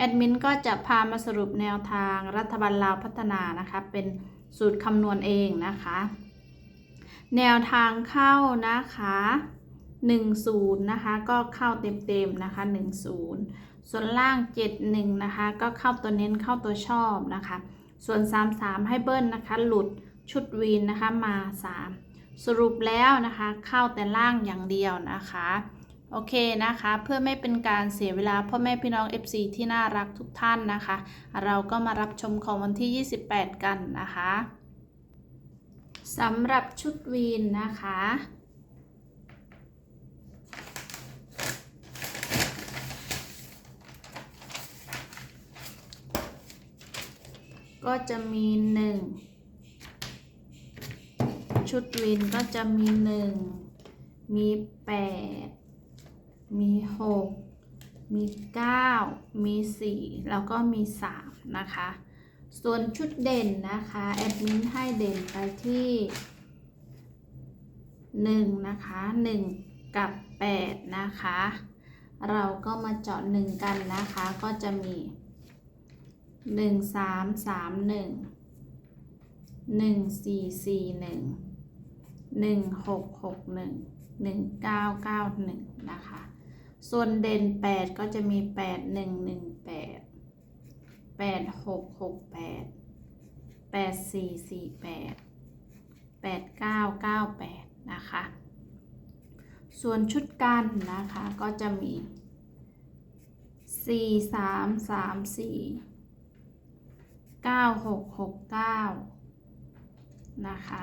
แอดมินก็จะพามาสรุปแนวทางรัฐบาลลาวพัฒนานะคะ เป็นสูตรคำนวณเองนะคะ แนวทางเข้านะคะ10นะคะ ก็เข้าเต็มๆนะคะ10 ส่วนล่าง 71 นะคะ ก็เข้าตัวเน้นเข้าตัวชอบนะคะ ส่วน 33 ให้เบิ้ลนะคะ หลุดชุดวีนนะคะมา 3 สรุปแล้วนะคะ เข้าแต่ล่างอย่างเดียวนะคะ โอเคนะคะ เพื่อไม่เป็นการเสียเวลาพ่อแม่พี่น้อง FC ที่น่ารักทุกท่านนะคะ เราก็มารับชมของวันที่ 28 กันนะคะสำหรับชุดวีนนะคะ ก็จะมีหนึ่งชุดวินก็จะมีหนึ่งมีแปด มีหกมีเก้ามีสี่แล้วก็มีสามนะคะ ส่วนชุดเด่นนะคะ แอดมินให้เด่นไปที่หนึ่งนะคะหนึ่งกับแปดนะคะ เราก็มาเจาะหนึ่งกันนะคะ ก็จะมีหนึ่งสามสามหนึ่งหนึ่งสี่สี่หนึ่งหนึ่งหกหกหนึ่งหนึ่งเก้าเก้าหนึ่ง ส่วนเด่นแปดก็จะมีแปดหนึ่งหนึ่งแปดแปดหกหกแปดแปดสี่สี่แปดแปดเก้าเก้าแปดนะคะ ส่วนชุดกันนะคะก็จะมีสี่สามสามสี่เก้าหกหกเก้านะคะ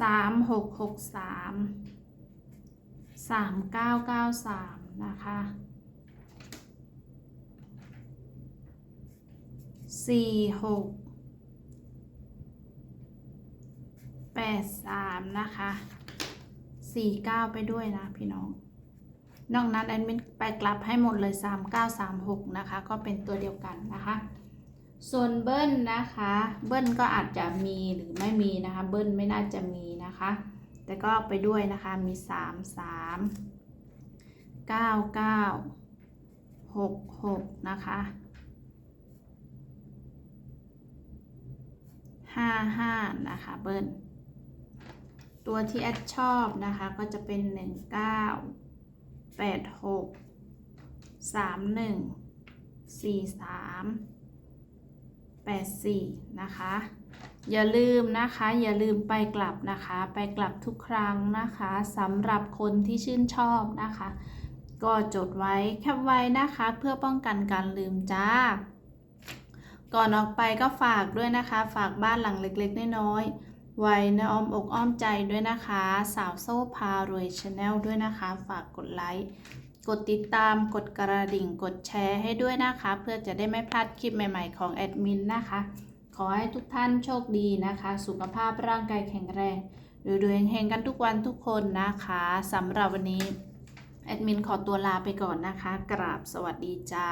สามห กหกสามเก้าเก้าสามนะคะสี่หกแปดสามนะคะสี่เก้าไปด้วยนะพี่น้อง นอกนั้นแอดมินไปกลับให้หมดเลย 3936 นะคะ ก็เป็นตัวเดียวกันนะคะส่วนเบิ้ลนะคะ เบิ้ลก็อาจจะมีหรือไม่มีนะคะ เบิ้ลไม่น่าจะมีนะคะ แต่ก็ไปด้วยนะคะมี 3 3 9 9 6 6 นะคะ 5 5 นะคะเบิ้ลตัวที่แอดชอบนะคะก็จะเป็น 1 9แปดหกสามหนึ่งสี่สามแปดสี่นะคะ อย่าลืมนะคะ อย่าลืมไปกลับนะคะ ไปกลับทุกครั้งนะคะสำหรับคนที่ชื่นชอบนะคะ ก็จดไว้แคปไว้นะคะ เพื่อป้องกันการลืมจ้า ก่อนออกไปก็ฝากด้วยนะคะ ฝากบ้านหลังเล็กๆน้อยๆไว้ในอ้อมอกอ้อมใจด้วยนะคะ สาวโซ่พารวยชาแนลด้วยนะคะ ฝากกดไลค์กดติดตามกดกระดิ่งกดแชร์ให้ด้วยนะคะ เพื่อจะได้ไม่พลาดคลิปใหม่ ๆ ของแอดมินนะคะ ขอให้ทุกท่านโชคดีนะคะ สุขภาพร่างกายแข็งแรงรวยๆเฮงๆกันทุกวันทุกคนนะคะสำหรับวันนี้ แอดมินขอตัวลาไปก่อนนะคะ กราบสวัสดีจ้า